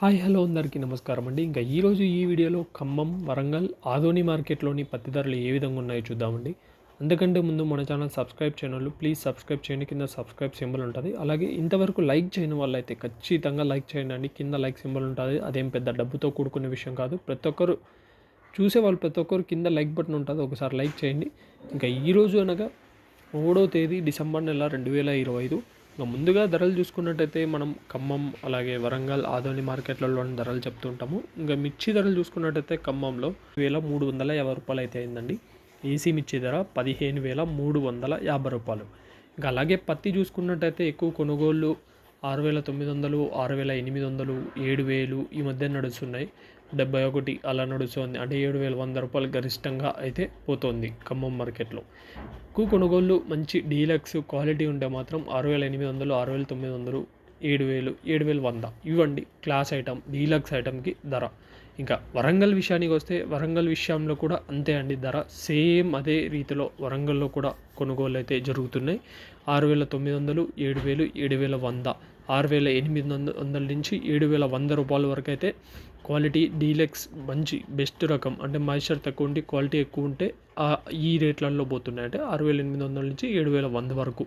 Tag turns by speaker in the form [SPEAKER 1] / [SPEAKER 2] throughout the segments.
[SPEAKER 1] Hi hello అందరికీ నమస్కారం అండి. ఇంకా ఈరోజు ఈ వీడియోలో ఖమ్మం వరంగల్ ఆదోని మార్కెట్లోని పత్తి ధరలు ఏ విధంగా ఉన్నాయో చూద్దామండి. అందుకంటే ముందు మన ఛానల్ సబ్స్క్రైబ్ చేయని ప్లీజ్ సబ్స్క్రైబ్ చేయండి. కింద సబ్స్క్రైబ్ సింబల్ ఉంటుంది. అలాగే ఇంతవరకు లైక్ చేయని వాళ్ళు అయితే ఖచ్చితంగా లైక్ చేయండి కింద లైక్ సింబల్ ఉంటుంది. అదేం పెద్ద డబ్బుతో కూడుకునే విషయం కాదు. ప్రతి ఒక్కరు చూసే వాళ్ళు ప్రతి ఒక్కరు కింద లైక్ బటన్ ఉంటుంది. ఒకసారి లైక్ చేయండి. ఇంకా ఈరోజు అనగా మూడో తేదీ డిసెంబర్ నెల రెండు వేల ఇరవై ఐదు. ఇంకా ముందుగా ధరలు చూసుకున్నట్టయితే మనం ఖమ్మం అలాగే వరంగల్ ఆదోని మార్కెట్లలో ధరలు చెప్తుంటాము ఇంకా మిర్చి ధరలు చూసుకున్నట్టయితే ఖమ్మంలో వేల మూడు వందల యాభై రూపాయలు అయితే అయిందండి. ఏసీ మిర్చి ధర పదిహేను వేల మూడు వందల యాభై రూపాయలు. ఇంకా అలాగే పత్తి చూసుకున్నట్టయితే ఎక్కువ కొనుగోళ్ళు ఆరు వేల తొమ్మిది వందలు ఆరు వేల ఎనిమిది వందలు ఏడు వేలు ఈ మధ్య నడుస్తున్నాయి. డెబ్బై ఒకటి అలా నడుస్తుంది. అంటే ఏడు వేల వంద రూపాయలు గరిష్టంగా అయితే పోతుంది ఖమ్మం మార్కెట్లో. ఎక్కువ కొనుగోళ్ళు మంచి డీలక్స్ క్వాలిటీ ఉంటే మాత్రం ఆరు వేల ఎనిమిది వందలు ఆరు వేల తొమ్మిది వందలు ఏడు వేలు ఏడు వేల వంద. ఇవ్వండి క్లాస్ ఐటమ్ డీలక్స్ ఐటమ్కి ధర. ఇంకా వరంగల్ విషయానికి వస్తే వరంగల్ విషయంలో కూడా అంతే అండి ధర. సేమ్ అదే రీతిలో వరంగల్లో కూడా కొనుగోలు అయితే జరుగుతున్నాయి. ఆరు వేల తొమ్మిది వందలు ఏడు వేలు ఏడు వేల వంద. ఆరు వేల ఎనిమిది వందల నుంచి ఏడు వేల వంద రూపాయల వరకు అయితే క్వాలిటీ డీలక్స్ మంచి బెస్ట్ రకం అంటే మాయిశ్చర్ తక్కువ ఉండి క్వాలిటీ ఎక్కువ ఉంటే ఈ రేట్లలో పోతున్నాయి అంటే ఆరు వేల ఎనిమిది వందల నుంచి ఏడు వేల వంద వరకు.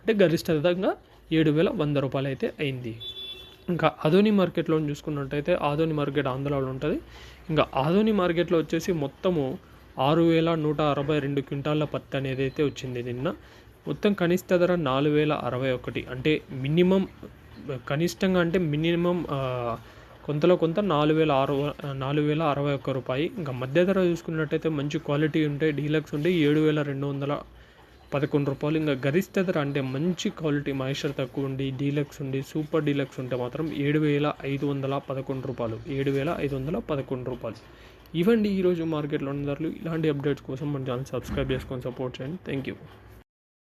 [SPEAKER 1] అంటే గరిష్టంగా ఏడు వేల వంద రూపాయలు అయితే అయింది. ఇంకా ఆదోని మార్కెట్లో చూసుకున్నట్టయితే ఆదోని మార్కెట్ ఆంధ్రాలో ఉంటుంది. ఇంకా ఆదోని మార్కెట్లో వచ్చేసి మొత్తము ఆరు వేల నూట అరవై రెండు క్వింటాల పత్తి అనేది అయితే వచ్చింది నిన్న. మొత్తం కనిష్ట ధర నాలుగు వేల అరవై ఒకటి. అంటే మినిమం కనిష్టంగా అంటే మినిమం కొంతలో కొంత నాలుగు వేల ఆరు నాలుగు వేల అరవై ఒక్క రూపాయి. ఇంకా మధ్య ధర చూసుకున్నట్టయితే మంచి క్వాలిటీ ఉంటే డీలక్స్ ఉంటే ఏడు వేల రెండు వందల పదకొండు రూపాయలు. ఇంకా గరిష్ట ధర అంటే మంచి క్వాలిటీ మహేశ్వర్ తక్కువ ఉండి డీలక్స్ ఉండి సూపర్ డీలక్స్ ఉంటే మాత్రం ఏడు వేల ఐదు వందల పదకొండు రూపాయలు. ఏడు వేల ఐదు వందల పదకొండు రూపాయలు. ఇవ్వండి ఈరోజు మార్కెట్లో ఉన్న ధరలు. ఇలాంటి అప్డేట్స్ కోసం మన ఛానల్ సబ్స్క్రైబ్ చేసుకొని సపోర్ట్ చేయండి. Thank you